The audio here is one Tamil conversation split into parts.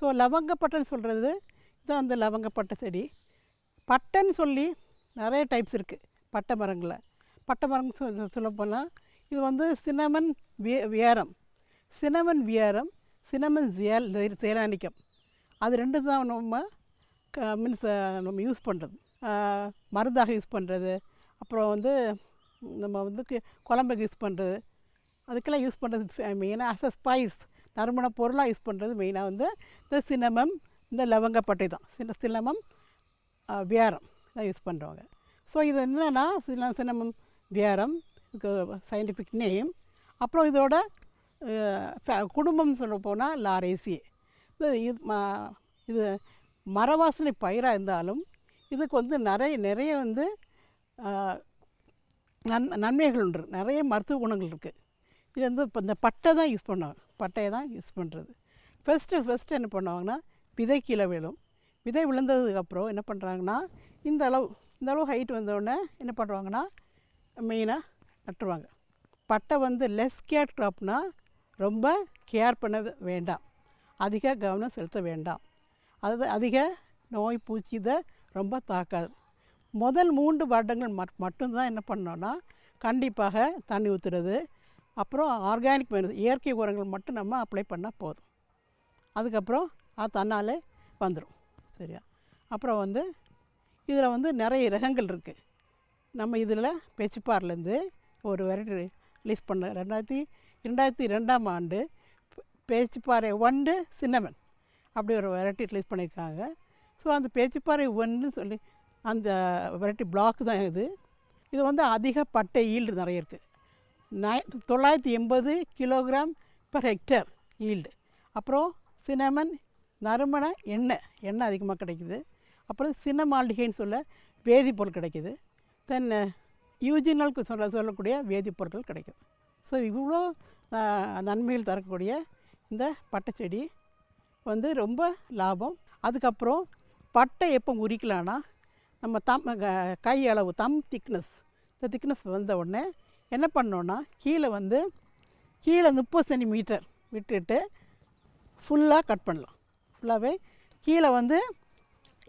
ஸோ லவங்கப்பட்டைன்னு சொல்கிறது இதுதான் அந்த லவங்கப்பட்டை செடி. பட்டைன்னு சொல்லி நிறைய டைப்ஸ் இருக்குது பட்டை மரங்களில். பட்டை மரம் சொல்ல சொல்லப்போனால் இது வந்து cinnamon verum verum. Cinnamon verum cinnamon ஜியல் zeylanicum அது ரெண்டு தான் நம்ம க மீன்ஸ் நம்ம யூஸ் பண்ணுறது மருந்தாக யூஸ் பண்ணுறது அப்புறம் வந்து நம்ம வந்து குழம்புக்கு யூஸ் பண்ணுறது அதுக்கெல்லாம் யூஸ் பண்ணுறது மெயினாக அஸ் அ ஸ்பைஸ் நறுமண பொருளாக யூஸ் பண்ணுறது மெயினாக வந்து இந்த சினமம் இந்த லவங்கப்பட்டை தான். சின்ன சின்னமம் வியாரம் தான் யூஸ் பண்ணுறவங்க ஸோ இது என்னென்னா சின்ன சின்னமம் வியாரம் இதுக்கு சயின்டிஃபிக் நேம் அப்புறம் இதோட குடும்பம் சொல்ல போனால் லாரேசி இது இது மர இது மரவாசனை பயிராக இருந்தாலும் இதுக்கு வந்து நிறைய நிறைய வந்து நன் நன்மைகள் உண்டு. நிறைய மருத்துவ குணங்கள் இருக்குது இது வந்து இப்போ இந்த பட்டை தான் யூஸ் பண்ணுவாங்க. பட்டையை தான் யூஸ் பண்ணுறது ஃபஸ்ட்டு ஃபஸ்ட்டு என்ன பண்ணுவாங்கன்னா விதை கீழே விழும். விதை விழுந்ததுக்கப்புறம் என்ன பண்ணுறாங்கன்னா இந்த அளவு இந்த அளவு ஹைட் வந்தோடனே என்ன பண்ணுவாங்கன்னா மெயினாக நட்டுருவாங்க. பட்டை வந்து லெஸ் கேர் க்ராப்னால் ரொம்ப கேர் பண்ண வேண்டாம். அதிக கவனம் செலுத்த வேண்டாம். அது அதிக நோய் பூச்சி இதை ரொம்ப தாக்காது. முதல் மூன்று வருடங்கள் மட் மட்டும்தான் என்ன பண்ணோன்னா கண்டிப்பாக தண்ணி ஊற்றுறது அப்புறம் ஆர்கானிக் மருந்து இயற்கை உரங்கள் மட்டும் நம்ம அப்ளை பண்ணால் போதும். அதுக்கப்புறம் அது தன்னாலே வந்துடும் சரியா? அப்புறம் வந்து இதில் வந்து நிறைய ரகங்கள் இருக்குது நம்ம இதில் பேச்சுப்பார்லேருந்து ஒரு வெரைட்டி ரிலீஸ் பண்ண ரெண்டாயிரத்தி ரெண்டாயிரத்தி ரெண்டாம் ஆண்டு பேச்சுப்பாறை ஒன்று சின்னமன் அப்படி ஒரு வெரைட்டி ரிலீஸ் பண்ணியிருக்காங்க. ஸோ அந்த பேச்சுப்பாறை ஒன்று சொல்லி அந்த வெரைட்டி பிளாக் தான் இது. இது வந்து அதிக பட்டை ஈல்டு நிறைய இருக்குது நை தொள்ளாயிரத்தி எண்பது கிலோகிராம் பர் ஹெக்டர் ஈல்டு. அப்புறம் சினமன் நறுமண எண்ணெய் எண்ணெய் அதிகமாக கிடைக்குது. அப்புறம் சினமால்டிகைன்னு சொல்ல வேதிப்பொருள் கிடைக்குது. தென் யூஜினலுக்கு சொல்ல சொல்லக்கூடிய வேதிப்பொருட்கள் கிடைக்குது. ஸோ இவ்வளோ நன்மைகள் தரக்கூடிய இந்த பட்டை செடி வந்து ரொம்ப லாபம். அதுக்கப்புறம் பட்டை எப்போ உரிக்கலான்னா நம்ம தம் கை அளவு தம் திக்னஸ் இந்த திக்னஸ் வந்த உடனே என்ன பண்ணோன்னா கீழே வந்து கீழே முப்பது சென்டிமீட்டர் விட்டுட்டு ஃபுல்லாக கட் பண்ணலாம். ஃபுல்லாகவே கீழே வந்து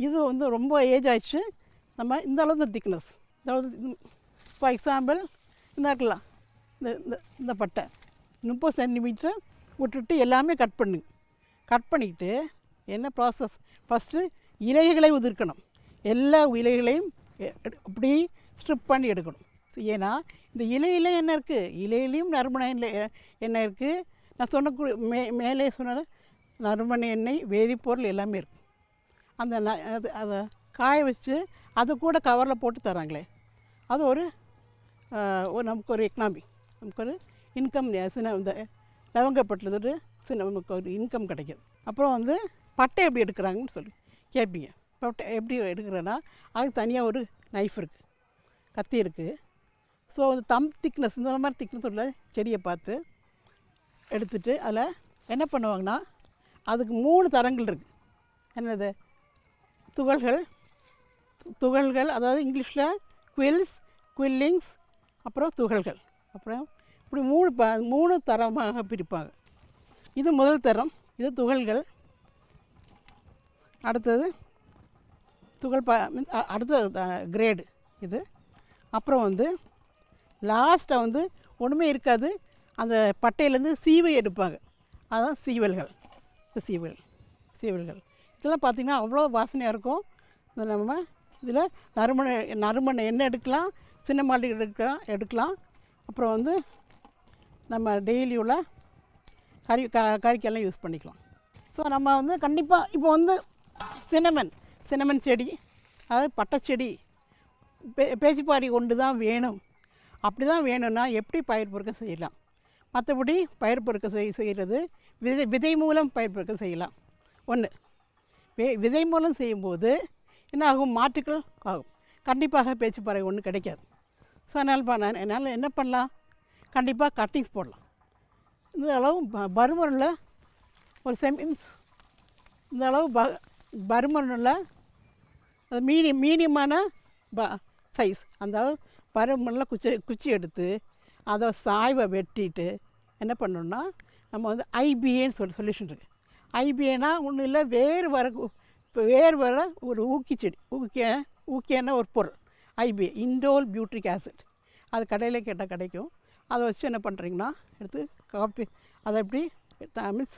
இது வந்து ரொம்ப ஏஜ் ஆயிடுச்சு. நம்ம இந்த அளவு தான் திக்னஸ் இந்த அளவு ஃபார் எக்ஸாம்பிள் இந்த இருக்கலாம். இந்த இந்த இந்த பட்டை முப்பது சென்டிமீட்டர் விட்டுட்டு எல்லாமே கட் பண்ணுங்க. கட் பண்ணிக்கிட்டு என்ன ப்ராசஸ் ஃபஸ்ட்டு இலைகளை உதிர்க்கணும். எல்லா இலைகளையும் அப்படி ஸ்ட்ரிப் பண்ணி எடுக்கணும். ஏன்னா இந்த இலையில என்ன இருக்குது இலையிலையும் நறுமண எண்ணெய் என்ன எண்ணெய் இருக்குது நான் சொன்ன மே மேலே சொன்ன நறுமண எண்ணெய் வேதிப்பொருள் எல்லாமே இருக்குது அந்த ந அது அதை காய வச்சு அது கூட கவரில் போட்டு தராங்களே அது ஒரு ஒரு நமக்கு ஒரு எக்கனாமி நமக்கு ஒரு இன்கம் சின்ன இந்த லவங்கப்பட்டது ஒரு நமக்கு ஒரு இன்கம் கிடைக்கிது அப்புறம் வந்து பட்டை எப்படி எடுக்கிறாங்கன்னு சொல்லி. கேட்பீங்க. பட்டை எப்படி எடுக்கிறேன்னா அதுக்கு தனியாக ஒரு நைஃப் இருக்குது கத்தி இருக்குது ஸோ அந்த தம் திக்னஸ் இந்த மாதிரி திக்னஸ் உள்ள செடியை பார்த்து எடுத்துட்டு அதில் என்ன பண்ணுவாங்கன்னா அதுக்கு மூணு தரங்கள் இருக்குது என்னது? துகள்கள் துகள்கள் அதாவது இங்கிலீஷில் குவில்ஸ் குவில்லிங்ஸ் அப்புறம் துகள்கள். அப்புறம் இப்படி மூணு ப மூணு தரமாக பிரிப்பாங்க. இது முதல் தரம் இது துகள்கள். அடுத்தது துகள் ப அடுத்த கிரேடு இது. அப்புறம் வந்து லாஸ்ட்டாக வந்து ஒன்றுமே இருக்காது. அந்த பட்டையிலேருந்து சீவை எடுப்பாங்க. அதுதான் சீவல்கள். இந்த சீவல் சீவல்கள். இதெல்லாம் பார்த்திங்கன்னா அவ்வளோ வாசனையாக இருக்கும். இந்த நம்ம இதில் நறுமண நறுமண எண்ணெய் எடுக்கலாம் சின்ன மாடி எடுக்கலாம் எடுக்கலாம். அப்புறம் வந்து நம்ம டெய்லி உள்ள கறி க கறிக்கெல்லாம் யூஸ் பண்ணிக்கலாம். ஸோ நம்ம வந்து கண்டிப்பாக இப்போ வந்து சினமன் சினமன் செடி அதாவது பட்டை செடி பே பேச்சுப்பாரி கொண்டு தான் வேணும். அப்படி தான் வேணும்னா எப்படி பயிர் பொறுக்க செய்யலாம்? மற்றபடி பயிர் பொறுக்க செய் செய்கிறது விதை விதை மூலம் பயிர் பொறுக்க செய்யலாம். ஒன்று வே விதை மூலம் செய்யும்போது என்ன ஆகும்? மாற்றுக்கள் ஆகும். கண்டிப்பாக பேச்சுப்பாறை ஒன்று கிடைக்காது. ஸோ அதனால் நான் என்னால் என்ன பண்ணலாம்? கண்டிப்பாக கட்டிங்ஸ் போடலாம். இந்த அளவு ப- பருமனில் ஒரு செமின்ஸ் இந்த அளவு ப பருமனுள்ள அது மீடியம் மீடியமான ப சைஸ் அந்த பருமனில் குச்சி குச்சி எடுத்து அதை சாய்வை வெட்டிட்டு என்ன பண்ணணும்னா நம்ம வந்து ஐபிஏன்னு சொல்லி சொல்யூஷன் இருக்குது ஐபிஏனா ஒன்றும் இல்லை வேறு வர இப்போ வேறு வர ஒரு ஊக்கி செடி ஊக்கிய ஊக்கியான ஒரு பொருள். ஐபிஏ இண்டோல் பியூட்ரிக் ஆசிட் அது கடையில் கேட்டால் கிடைக்கும். அதை வச்சு என்ன பண்ணுறீங்கன்னா எடுத்து காப்பி அதை எப்படி மீன்ஸ்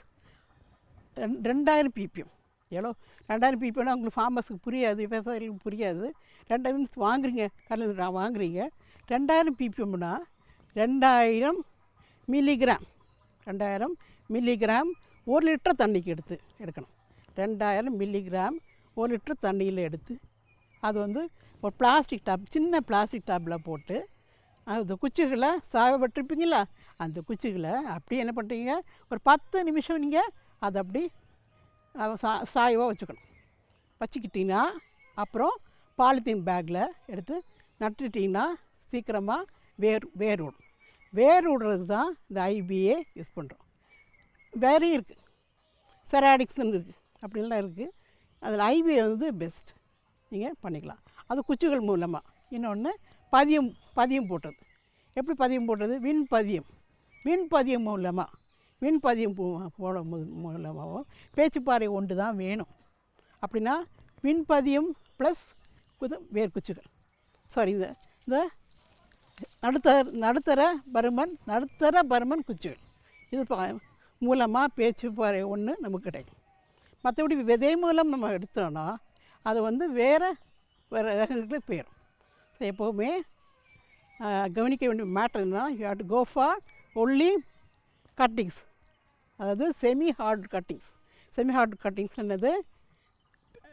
ரெண் ரெண்டாயிரம் பிபிஎம். எவ்வளோ? ரெண்டாயிரம் பிபிஎம்னா உங்களுக்கு ஃபார்மர்ஸுக்கு புரியாது விவசாயிகளுக்கு புரியாது. ரெண்டாயிரம் மீன்ஸ் வாங்குறீங்க கடலில் நான் வாங்குறீங்க. ரெண்டாயிரம் பிபிஎம்னா ரெண்டாயிரம் மில்லிகிராம் ரெண்டாயிரம் மில்லிகிராம் ஒரு லிட்டர் தண்ணிக்கு எடுத்து எடுக்கணும். ரெண்டாயிரம் மில்லிகிராம் ஒரு லிட்டர் தண்ணியில் எடுத்து அது வந்து ஒரு பிளாஸ்டிக் டாப் சின்ன பிளாஸ்டிக் டாப்பில் போட்டு அந்த குச்சிகளை சாயப்பட்டிருப்பீங்களா அந்த குச்சிகளை அப்படியே என்ன பண்ணுறீங்க ஒரு பத்து நிமிஷம் நீங்கள் அதை அப்படி சா சாயவாக வச்சுக்கணும். வச்சுக்கிட்டிங்கன்னா அப்புறம் பாலித்தீன் பேக்கில் எடுத்து நட்டுட்டிங்கன்னா சீக்கிரமாக வேர் வேர் விடும் வேர் விடுறதுக்கு தான் இந்த ஐபிஏ யூஸ் பண்ணுறோம் வேறையும் இருக்குது செராடிக்ஸ்ன்னு இருக்குது அப்படின்லாம் இருக்குது அதில் ஐபிஏ வந்து பெஸ்ட். நீங்கள் பண்ணிக்கலாம். அது குச்சிகள் மூலமாக இன்னொன்று பதியம் பதியம் போட்டது. எப்படி பதியம் போட்டது? விண் பதியம். விண் பதியம் மூலமாக விண் பதியம் போ- போட மு- மூலமாகவும் பேச்சுப்பாறை ஒன்று தான் வேணும். அப்படின்னா விண்பதியம் ப்ளஸ் இது வேர்க்குச்சிகள். சாரி இந்த இந்த நடுத்தர நடுத்தர பருமன் நடுத்தர பருமன் குச்சிகள். இது மூலமாக பேச்சு பாறை ஒன்று நமக்கு கிடைக்கும். மற்றபடி விதை மூலம் நம்ம எடுத்தோன்னா அது வந்து வேறு வேறு ரகங்களுக்கு போயிடும் எப்போவுமே கவனிக்க வேண்டிய மேட்டர் என்னன்னா you had to go for only cuttings அதாவது semi hard cuttings semi hard cuttings என்னது?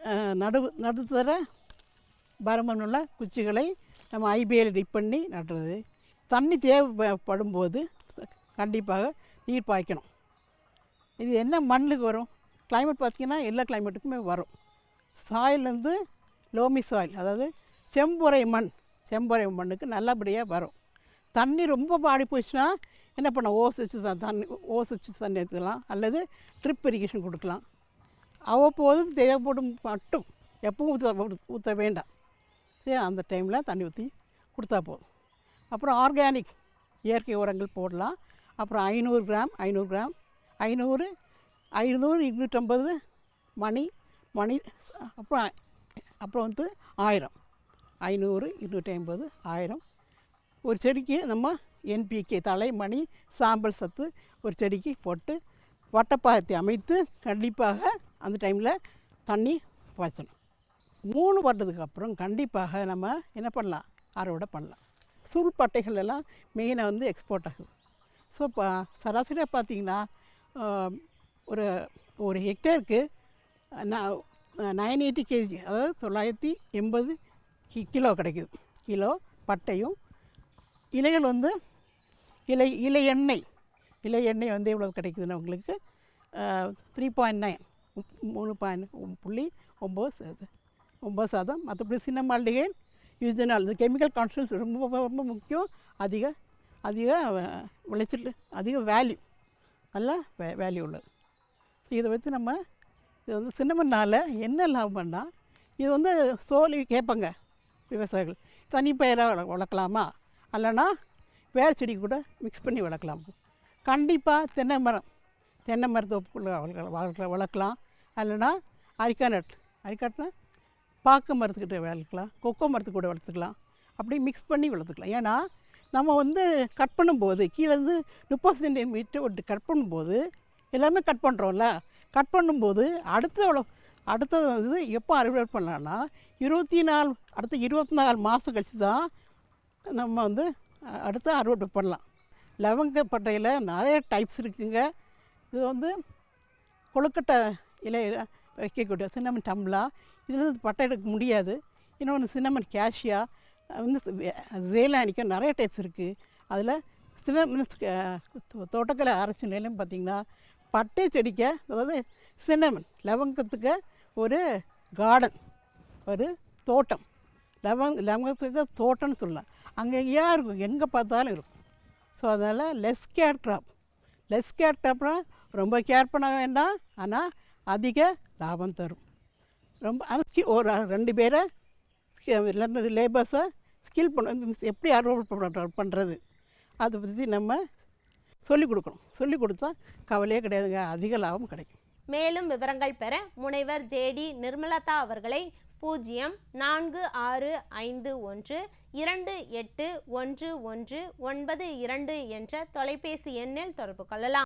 ஆஹ், நடு நடுத்தர பரமனுள்ள குச்சிகளை நம்ம ஐபிஎல் டிப் பண்ணி நடுறது. தண்ணி தேவைப்படும் போது கண்டிப்பாக நீர் பாய்க்கணும். இது என்ன மண்ணுக்கு வரும்? கிளைமேட் பார்த்திங்கன்னா எல்லா கிளைமேட்டுக்குமே வரும். சாயிலேருந்து லோமி சாயில் அதாவது செம்புரை மண் செம்புரை மண்ணுக்கு நல்லபடியாக வரும். தண்ணி ரொம்ப பாடி போச்சுன்னா என்ன பண்ண ஓசிச்சு வச்சு தான் தண்ணி ஓசிச்சு வச்சு தண்ணி எடுத்துக்கலாம். அல்லது ட்ரிப் இரிகேஷன் கொடுக்கலாம். அவ்வப்போது தேவைப்படும் மட்டும் எப்பவும் ஊற்ற ஊற்ற வேண்டாம். சரி அந்த டைமில் தண்ணி ஊற்றி கொடுத்தா போதும். அப்புறம் ஆர்கானிக் இயற்கை உரங்கள் போடலாம். அப்புறம் ஐநூறு கிராம் ஐநூறு கிராம் ஐநூறு ஐநூறு இருநூற்றம்பது மணி மணி அப்புறம் அப்புறம் வந்து ஆயிரம். ஐநூறு இருநூற்றி ஐம்பது ஆயிரம். ஒரு செடிக்கு நம்ம என்பிகே தலை மணி சாம்பல் சத்து ஒரு செடிக்கு போட்டு வட்டப்பாயத்தை அமைத்து கண்டிப்பாக அந்த டைமில் தண்ணி பாய்ச்சணும். மூணு வருடத்துக்கு அப்புறம் கண்டிப்பாக நம்ம என்ன பண்ணலாம்? அறுவடை பண்ணலாம். சுருள் பட்டைகள் எல்லாம் மெயினாக வந்து எக்ஸ்போர்ட் ஆகுது. ஸோ இப்போ சராசரியாக பார்த்தீங்கன்னா ஒரு ஒரு ஹெக்டேருக்கு நைன் எயிட்டி கேஜி அதாவது தொள்ளாயிரத்தி எண்பது கி கிலோ கிடைக்குது. கிலோ பட்டையும் இலைகள் வந்து இலை இலை எண்ணெய். இலை எண்ணெய் வந்து எவ்வளோ கிடைக்குதுன்னா உங்களுக்கு த்ரீ பாயிண்ட் நைன் மூணு பாயிண்ட் புள்ளி ஒம்பது சதம் ஒம்பது சதம். மற்றபடி சின்ன மல்லிகை யூஜனால் இந்த கெமிக்கல் கான்சன்ஸ் ரொம்ப ரொம்ப ரொம்ப முக்கியம். அதிக அதிக விளைச்சல் அதிக வேல்யூ நல்லா வே வேல்யூ உள்ளது. இதை வச்சு நம்ம இது வந்து சின்னமனால் என்ன லாபம்னா இது வந்து சோலி கேட்பாங்க. விவசாயிகள். தனிப்பயிராக வள வளர்க்கலாமா? அல்லனா வேறு செடி கூட மிக்ஸ் பண்ணி வளர்க்கலாம். கண்டிப்பாக தென்னை மரம். தென்னை மரத்தோப்புக்குள்ளே வளர்க்க வளர்க்க வளர்க்கலாம். அல்லனா அரிக்கானட் அரிக்காட்னா பாக்கு மரத்துக்கிட்ட வளர்க்கலாம். கொக்கோ மரத்து கூட வளர்த்துக்கலாம். அப்படி மிக்ஸ் பண்ணி வளர்த்துக்கலாம். ஏன்னா நம்ம வந்து கட் பண்ணும்போது கீழேருந்து முப்பது சென்டிமீட்டர் ஒட்டு கட் பண்ணும்போது எல்லாமே கட் பண்ணுறோம்ல கட் பண்ணும்போது அடுத்த அடுத்தது வந்து எப்போ அறுவடை பண்ணலான்னா இருபத்தி நாலு அடுத்த இருபத்தி நாலு மாதம் கழித்து தான் நம்ம வந்து அடுத்து அறுவடை பண்ணலாம். லவங்க பட்டையில் நிறைய டைப்ஸ் இருக்குங்க. இது வந்து கொழுக்கட்டை இலை வைக்கக்கூடிய சின்னமன் டம்ளா. இதில் வந்து பட்டை எடுக்க முடியாது. இன்னொன்று சின்னமன் கேஷியா வந்து ஜேலானிக்கும் நிறைய டைப்ஸ் இருக்குது அதில் சின்னமன் தோட்டக்கலை அரசு நிலையம் பார்த்திங்கன்னா பட்டை செடிக்க அதாவது சின்னமன் லவங்கத்துக்கு ஒரு கார்டன் ஒரு தோட்டம். லவங் லவங்கத்துக்கு தோட்டம்னு சொல்லலாம். அங்கே எங்கேயா இருக்கும் எங்கே பார்த்தாலும் இருக்கும். ஸோ அதனால் less care crop less care க்ராப்னா ரொம்ப கேர் பண்ண வேண்டாம். ஆனால் அதிக லாபம் தரும். ரொம்ப ஆனால் ஒரு ரெண்டு பேரை ரெண்டு லேபர்ஸை ஸ்கில் பண்ண எப்படி அறுவடை பண்ணுறது அதை பற்றி நம்ம சொல்லிக் கொடுக்கணும். சொல்லிக் கொடுத்தா கவலையே கிடையாதுங்க. அதிக லாபம் கிடைக்கும். மேலும் விவரங்கள் பெற முனைவர் ஜேடி நிர்மலதா அவர்களை பூஜ்ஜியம் நான்கு ஆறு ஐந்து ஒன்று இரண்டு எட்டு ஒன்று ஒன்று ஒன்பது இரண்டு என்ற தொலைபேசி எண்ணில் தொடர்பு கொள்ளலாம்.